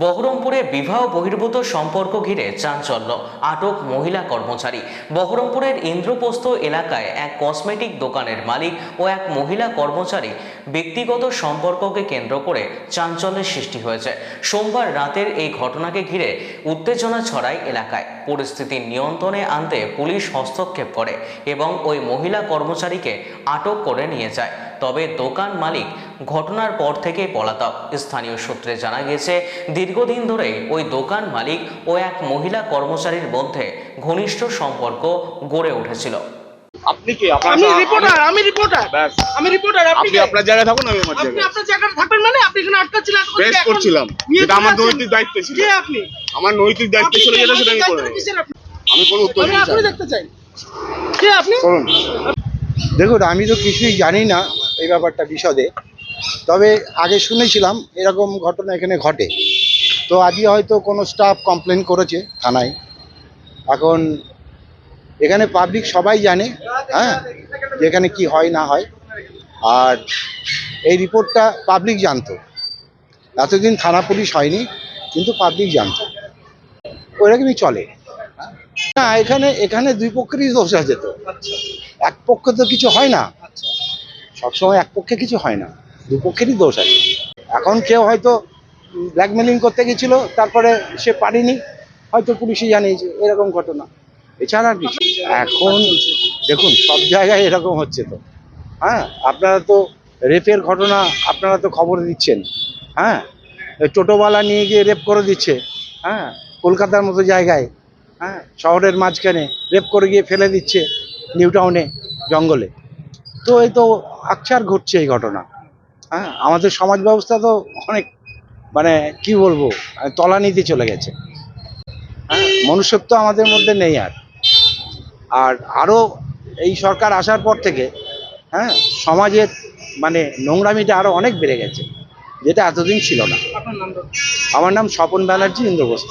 বহরমপুরে বিবাহ বহির্ভূত সম্পর্ক ঘিরে চাঞ্চল্য। আটক মহিলা কর্মচারী। বহরমপুরের ইন্দ্রপ্রস্থ এলাকায় এক কসমেটিক দোকানের মালিক ও এক মহিলা কর্মচারী ব্যক্তিগত সম্পর্ককে কেন্দ্র করে চাঞ্চল্যের সৃষ্টি হয়েছে। সোমবার রাতের এই ঘটনাকে ঘিরে উত্তেজনা ছড়ায় এলাকায়। পরিস্থিতি নিয়ন্ত্রণে আনতে পুলিশ হস্তক্ষেপ করে এবং ওই মহিলা কর্মচারীকে আটক করে নিয়ে যায়। তবে দোকান মালিক ঘটনার পর থেকে পলাতক। স্থানীয় সূত্রে জানা গেছে দীর্ঘদিন ধরে ওই দোকান মালিক ও এক মহিলা কর্মচারীর মধ্যে ঘনিষ্ঠ সম্পর্ক গড়ে উঠেছিল। আপনি কি? আমি রিপোর্টার আমি রিপোর্টার ব্যাস। আমি রিপোর্টার আপনি আপনি আপনার জায়গায় থাকুন আমি আমার আপনি আপনার জায়গায় থাকবেন মানে? আপনি এখানে বেশ করছিলাম। আমার নৈতিক দায়িত্ব ছিল। কে আপনি? আমার নৈতিক দায়িত্ব ছিল যেটা সেটা আমি দায়িত্ব করে কিসের আপনি? আমি কোনো উত্তর দিতে চাই না। দেখতে চাই। কে আপনি? দেখুন আমি তো কিছুই জানি না এই ব্যাপারটা বিশদে। তবে আগে শুনেছিলাম এরকম ঘটনা এখানে ঘটে। তো আজকে হয়তো কোনো স্টাফ কমপ্লেন করেছে থানায়। এখন এখানে পাবলিক সবাই জানে হ্যাঁ যে এখানে কি হয় না হয়। আর এই রিপোর্টটা পাবলিক জানতো। এতদিন থানা পুলিশ হয়নি, কিন্তু পাবলিক জানতো। ওইরকমই চলে। না, এখানে এখানে দুই পক্ষেরই দোষ আছে তো। এক পক্ষে তো কিছু হয় না। সবসময় এক পক্ষে কিছু হয় না। দুপক্ষেরই দোষ আছে। এখন কেউ হয়তো ব্ল্যাকমেলিং করতে গেছিল, তারপরে সে পারেনি, হয়তো পুলিশে জানিয়েছে, এরকম ঘটনা। এছাড়া আর কিছু। এখন দেখুন, সব জায়গায় এরকম হচ্ছে তো। হ্যাঁ আপনারা তো রেপের ঘটনা, আপনারা তো খবর দিচ্ছেন। হ্যাঁ টোটোওয়ালা নিয়ে গিয়ে রেপ করে দিচ্ছে। হ্যাঁ কলকাতার মতো জায়গায়। হ্যাঁ শহরের মাঝখানে রেপ করে গিয়ে ফেলে দিচ্ছে নিউ টাউনে, জঙ্গলে। তো এই তো আকছার ঘটছে এই ঘটনা। হ্যাঁ আমাদের সমাজ ব্যবস্থা তো অনেক মানে কি বলব আহ, তলানিতে চলে গেছে। হ্যাঁ মনুষ্যত্ব আমাদের মধ্যে নেই আর। আর আরও এই সরকার আসার পর থেকে হ্যাঁ সমাজের মানে নোংরামিটা আরও অনেক বেড়ে গেছে যেটা এতদিন ছিল না। আমার নাম স্বপন ব্যানার্জি ইন্দ্রবস্ত